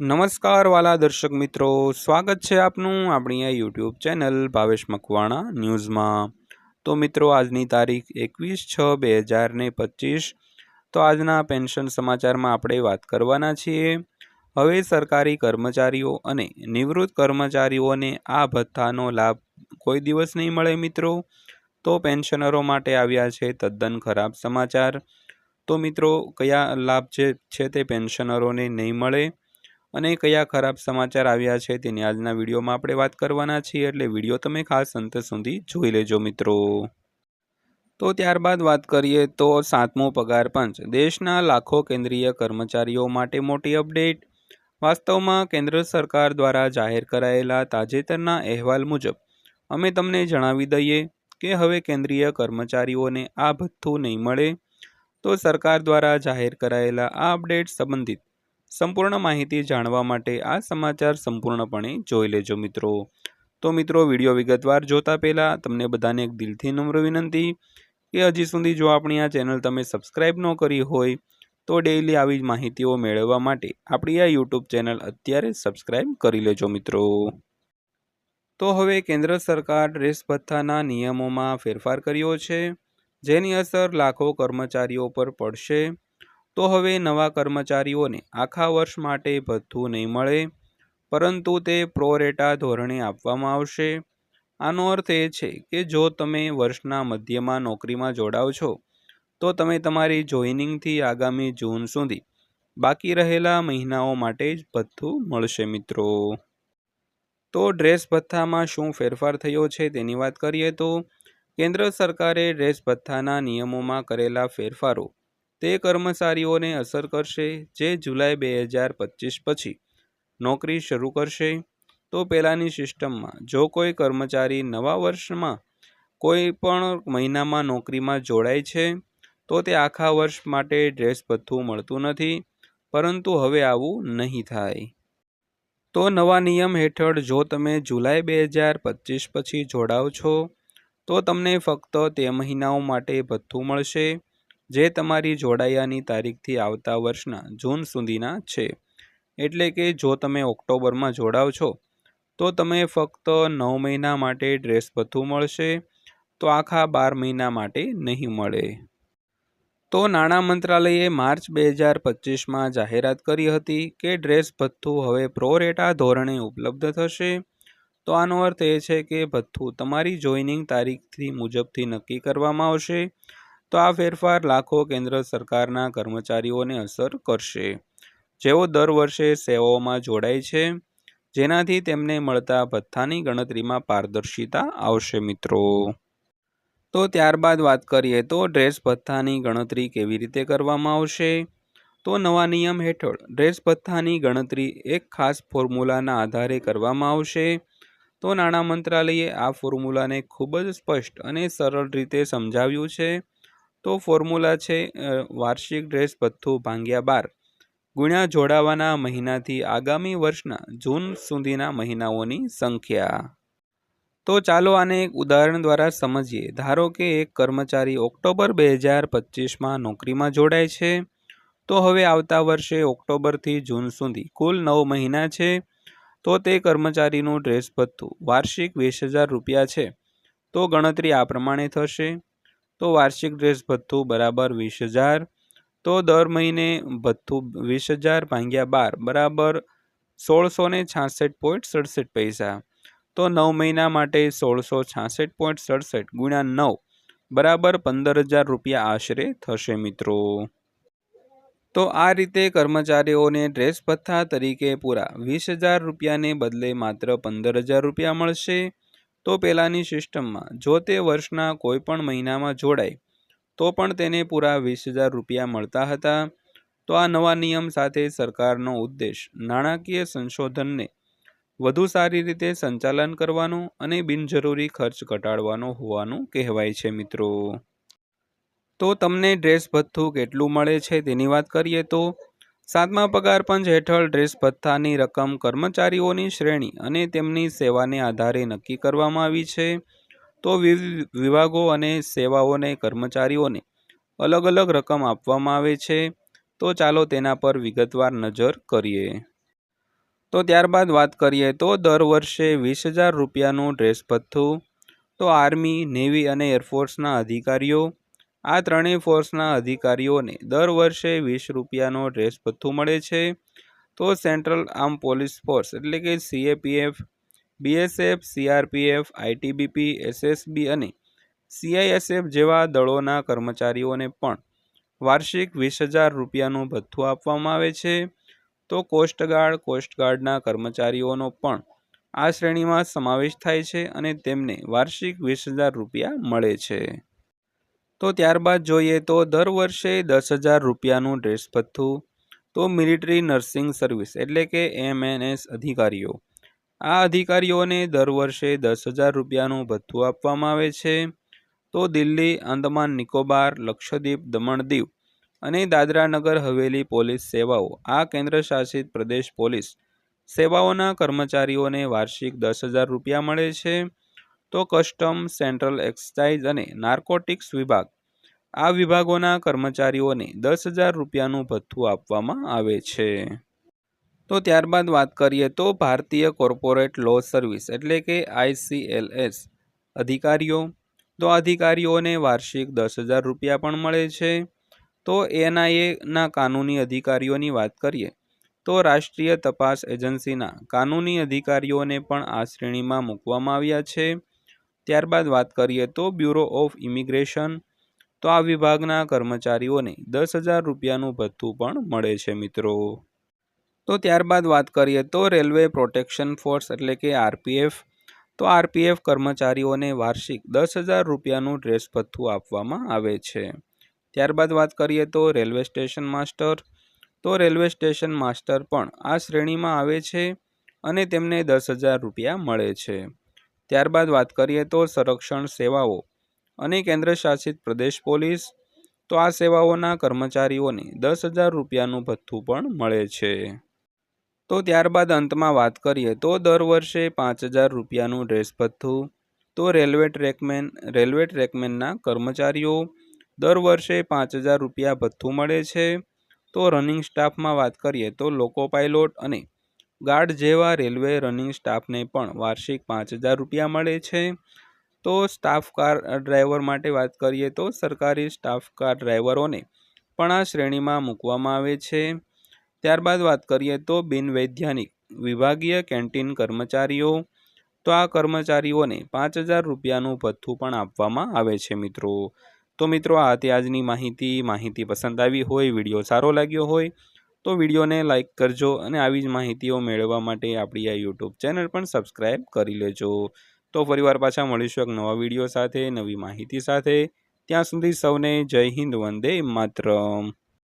નમસ્કાર વાલા દર્શક મિત્રો, સ્વાગત છે આપનું આપણી આ યુટ્યુબ ચેનલ ભાવેશ મકવાણા ન્યૂઝમાં. તો મિત્રો, આજની તારીખ એકવીસ છ બે હજાર ને પચીસ. તો આજના પેન્શન સમાચારમાં આપણે વાત કરવાના છીએ. હવે સરકારી કર્મચારીઓ અને નિવૃત્ત કર્મચારીઓને આ ભથ્થાનો લાભ કોઈ દિવસ નહીં મળે મિત્રો. તો પેન્શનરો માટે આવ્યા છે તદ્દન ખરાબ સમાચાર. તો મિત્રો, કયા લાભ જે છે તે પેન્શનરોને નહીં મળે? અને કયા ખરાબ સમાચાર આવ્યા છે તેની આજના વિડીયોમાં આપણે વાત કરવાના છીએ. એટલે વીડિયો તમે ખાસ અંત સુધી જોઈ લેજો મિત્રો. તો ત્યારબાદ વાત કરીએ તો સાતમો પગાર પંચ. દેશના લાખો કેન્દ્રીય કર્મચારીઓ માટે મોટી અપડેટ. વાસ્તવમાં કેન્દ્ર સરકાર દ્વારા જાહેર કરાયેલા તાજેતરના અહેવાલ મુજબ અમે તમને જણાવી દઈએ કે હવે કેન્દ્રીય કર્મચારીઓને આ ભથ્થું નહીં મળે. તો સરકાર દ્વારા જાહેર કરાયેલા આ અપડેટ સંબંધિત સંપૂર્ણ માહિતી જાણવા માટે આ સમાચાર સંપૂર્ણપણે જોઈ લેજો મિત્રો. તો મિત્રો, વીડિયો વિગતવાર જોતા પહેલાં તમને બધાને એક દિલથી નમ્ર વિનંતી કે હજી સુધી જો આપણી આ ચેનલ તમે સબસ્ક્રાઈબ ન કરી હોય, તો ડેઇલી આવી જ માહિતીઓ મેળવવા માટે આપણી આ યુટ્યુબ ચેનલ અત્યારે સબસ્ક્રાઈબ કરી લેજો મિત્રો. તો હવે કેન્દ્ર સરકાર ડ્રેસ ભથ્થાના નિયમોમાં ફેરફાર કર્યો છે, જેની અસર લાખો કર્મચારીઓ પર પડશે. તો હવે નવા કર્મચારીઓને આખા વર્ષ માટે ભથ્થું નહીં મળે, પરંતુ તે પ્રોરેટા ધોરણે આપવામાં આવશે. આનો અર્થ એ છે કે જો તમે વર્ષના મધ્યમાં નોકરીમાં જોડાવ છો, તો તમે તમારી જોઈનિંગથી આગામી જૂન સુધી બાકી રહેલા મહિનાઓ માટે જ ભથ્થું મળશે મિત્રો. તો ડ્રેસ ભથ્થામાં શું ફેરફાર થયો છે તેની વાત કરીએ તો, કેન્દ્ર સરકારે ડ્રેસ ભથ્થાના નિયમોમાં કરેલા ફેરફારો તે કર્મચારીઓને અસર કરશે જે જુલાઈ બે હજાર પચીસ પછી નોકરી શરૂ કરશે. તો પહેલાંની સિસ્ટમમાં જો કોઈ કર્મચારી નવા વર્ષમાં કોઈ પણ મહિનામાં નોકરીમાં જોડાય છે, તો તે આખા વર્ષ માટે ડ્રેસ ભથ્થું મળતું નથી, પરંતુ હવે આવું નહીં થાય. તો નવા નિયમ હેઠળ જો તમે જુલાઈ બે હજાર પચીસ પછી જોડાવ છો, તો તમને ફક્ત તે મહિનાઓ માટે ભથ્થું મળશે. જે તમારી જોડાયાની તારીખથી આવતા વર્ષના જૂન સુધીના છે. એટલે કે જો તમે ઓક્ટોબરમાં જોડાવ છો, તો તમે ફક્ત નવ મહિના માટે ડ્રેસ ભથ્થું મળશે, તો આખા બાર મહિના માટે નહીં મળે. તો નાણાં મંત્રાલયે માર્ચ બે હજાર પચીસમાં જાહેરાત કરી હતી કે ડ્રેસ ભથ્થું હવે પ્રોરેટા ધોરણે ઉપલબ્ધ થશે. તો આનો અર્થ એ છે કે ભથ્થું તમારી જોઈનિંગ તારીખથી મુજબથી નક્કી કરવામાં આવશે. તો આ ફેરફાર લાખો કેન્દ્ર સરકારના કર્મચારીઓને અસર કરશે. જેઓ દર વર્ષે સેવાઓમાં જોડાય છે, જેનાથી તેમને મળતા ભથ્થાની ગણતરીમાં પારદર્શિતા આવશે મિત્રો. તો ત્યારબાદ વાત કરીએ તો ડ્રેસ ભથ્થાની ગણતરી કેવી રીતે કરવામાં આવશે? તો નવા નિયમ હેઠળ ડ્રેસ ભથ્થાની ગણતરી એક ખાસ ફોર્મ્યુલાના આધારે કરવામાં આવશે. તો નાણાં મંત્રાલયે આ ફોર્મ્યુલાને ખૂબ જ સ્પષ્ટ અને સરળ રીતે સમજાવ્યું છે. તો ફોર્મ્યુલા છે વાર્ષિક ડ્રેસ ભથ્થું ભાંગ્યા બાર. ગુણ્યા જોડાવાના મહિનાથી આગામી વર્ષના જૂન સુધીના મહિનાઓની સંખ્યા. તો ચાલો આને એક ઉદાહરણ દ્વારા સમજીએ. ધારો કે એક કર્મચારી ઓક્ટોબર બે હજાર પચીસમાં નોકરીમાં જોડાય છે. તો હવે આવતા વર્ષે ઓક્ટોબરથી જૂન સુધી કુલ નવ મહિના છે. તો તે કર્મચારીનું ડ્રેસ ભથ્થું વાર્ષિક વીસ હજાર રૂપિયા છે. તો ગણતરી આ પ્રમાણે થશે. તો વાર્ષિક ડ્રેસ ભથ્થું બરાબર વીસ હજાર. તો દર મહિને ભથ્થું વીસ હજાર ભાંગ્યા બાર બરાબર સોળસો ને છાસઠ પોઈન્ટ સડસઠ પૈસા. તો નવ મહિના માટે સોળસો છાસઠ પોઈન્ટ સડસઠ ગુણ્યા નવ બરાબર પંદર હજાર રૂપિયા આશરે થશે મિત્રો. તો આ રીતે કર્મચારીઓને ડ્રેસ ભથ્થા તરીકે પૂરા વીસ હજાર રૂપિયાને બદલે માત્ર પંદર હજાર રૂપિયા મળશે. તો પહેલાંની સિસ્ટમમાં, જો તે વર્ષના કોઈ પણ મહિનામાં જોડાય, તો પણ તેને પૂરા વીસ હજાર રૂપિયા મળતા હતા. તો આ નવા નિયમ સાથે સરકારનો ઉદ્દેશ નાણાકીય સંશોધનને વધુ સારી રીતે સંચાલન કરવાનો અને બિનજરૂરી ખર્ચ ઘટાડવાનો હોવાનું કહેવાય છે, મિત્રો. તો તમને ડ્રેસ ભથ્થું કેટલું મળે છે તેની વાત કરીએ તો સાતમા પગાર પંચ હેઠળ ડ્રેસ ભથ્થાની રકમ કર્મચારીઓની શ્રેણી અને તેમની સેવાને આધારે નક્કી કરવામાં આવી છે. તો વિભાગો અને સેવાઓને કર્મચારીઓને અલગ અલગ રકમ આપવામાં આવે છે. તો ચાલો તેના પર વિગતવાર નજર કરીએ. તો ત્યારબાદ વાત કરીએ તો દર વર્ષે વીસ હજાર રૂપિયાનું ડ્રેસ ભથ્થું, તો આર્મી, નેવી અને એરફોર્સના અધિકારીઓ આ ત્રણેય ફોર્સના અધિકારીઓને દર વર્ષે વીસ રૂપિયાનો ડ્રેસ ભથ્થું મળે છે. તો સેન્ટ્રલ આર્મ પોલીસ ફોર્સ એટલે કે CAPF BSF CRPF ITBP SSB અને સીઆઈએસએફ જેવા દળોના કર્મચારીઓને પણ વાર્ષિક વીસ હજાર રૂપિયાનું ભથ્થું આપવામાં આવે છે. તો કોસ્ટગાર્ડ કોસ્ટગાર્ડના કર્મચારીઓનો પણ આ શ્રેણીમાં સમાવેશ થાય છે અને તેમને વાર્ષિક વીસ હજાર રૂપિયા મળે છે. તો ત્યારબાદ જોઈએ તો દર વર્ષે દસ હજાર રૂપિયાનું ડ્રેસ ભથ્થું, તો મિલિટરી નર્સિંગ સર્વિસ એટલે કે એમએનએસ અધિકારીઓ. આ અધિકારીઓને દર વર્ષે દસ હજાર રૂપિયાનું ભથ્થું આપવામાં આવે છે. તો દિલ્હી, આંદમાન, નિકોબાર, લક્ષદ્વીપ દમણ દીવ અને દાદરા નગર હવેલી પોલીસ સેવાઓ. આ કેન્દ્રશાસિત પ્રદેશ પોલીસ સેવાઓના કર્મચારીઓને વાર્ષિક દસ હજાર રૂપિયા મળે છે. તો કસ્ટમ, સેન્ટ્રલ એક્સાઇઝ અને નાર્કોટિક્સ વિભાગ. આ વિભાગોના કર્મચારીઓને દસ હજાર રૂપિયાનું ભથ્થું આપવામાં આવે છે. તો ત્યારબાદ વાત કરીએ તો ભારતીય કોર્પોરેટ લો સર્વિસ એટલે કે આઈસીએલએસ અધિકારીઓ. તો અધિકારીઓને વાર્ષિક દસ હજાર રૂપિયા પણ મળે છે. તો એનઆઈએના કાનૂની અધિકારીઓની વાત કરીએ તો રાષ્ટ્રીય તપાસ એજન્સીના કાનૂની અધિકારીઓને પણ આ શ્રેણીમાં મૂકવામાં આવ્યા છે. ત્યારબાદ વાત કરીએ તો બ્યુરો ઓફ ઇમિગ્રેશન તો આ વિભાગના કર્મચારીઓને દસ હજાર રૂપિયાનું ભથ્થું પણ મળે છે મિત્રો. તો ત્યારબાદ વાત કરીએ તો રેલવે પ્રોટેક્શન ફોર્સ એટલે કે આરપીએફ તો આરપીએફ કર્મચારીઓને વાર્ષિક દસ હજાર રૂપિયાનું ડ્રેસ ભથ્થું આપવામાં આવે છે. ત્યારબાદ વાત કરીએ તો રેલવે સ્ટેશન માસ્ટર તો રેલવે સ્ટેશન માસ્ટર પણ આ શ્રેણીમાં આવે છે અને તેમને દસ હજાર રૂપિયા મળે છે. ત્યારબાદ વાત કરીએ તો સંરક્ષણ સેવાઓ અને કેન્દ્રશાસિત પ્રદેશ પોલીસ. તો આ સેવાઓના કર્મચારીઓને દસ હજાર રૂપિયાનું ભથ્થું પણ મળે છે. તો ત્યારબાદ અંતમાં વાત કરીએ તો દર વર્ષે પાંચ હજાર રૂપિયાનું ડ્રેસ ભથ્થું. તો રેલવે ટ્રેકમેન, રેલવે ટ્રેકમેનના કર્મચારીઓ દર વર્ષે પાંચ હજાર રૂપિયા ભથ્થું મળે છે. તો રનિંગ સ્ટાફમાં વાત કરીએ તો લોકો પાયલોટ અને ગાર્ડ જેવા રેલવે રનિંગ સ્ટાફને પણ વાર્ષિક પાંચ હજાર રૂપિયા મળે છે. તો સ્ટાફ કાર ડ્રાઈવર માટે વાત કરીએ તો સરકારી સ્ટાફ કાર ડ્રાઈવરોને પણ આ શ્રેણીમાં મૂકવામાં આવે છે. ત્યારબાદ વાત કરીએ તો બિનવૈજ્ઞાનિક વિભાગીય કેન્ટીન કર્મચારીઓ. તો આ કર્મચારીઓને પાંચ હજાર રૂપિયાનું ભથ્થું પણ આપવામાં આવે છે મિત્રો. તો મિત્રો, આ આજની માહિતી. માહિતી પસંદ આવી હોય, વીડિયો સારો લાગ્યો હોય તો વિડીયોને લાઇક કરજો અને આવી જ માહિતીઓ મેળવવા માટે આપણી આ યુટ્યુબ ચેનલ પણ સબસ્ક્રાઈબ કરી લેજો. તો ફરીવાર પાછા મળીશું એક નવા વીડિયો સાથે, નવી માહિતી સાથે. ત્યાં સુધી સૌને જય હિન્દ, વંદે માતરમ.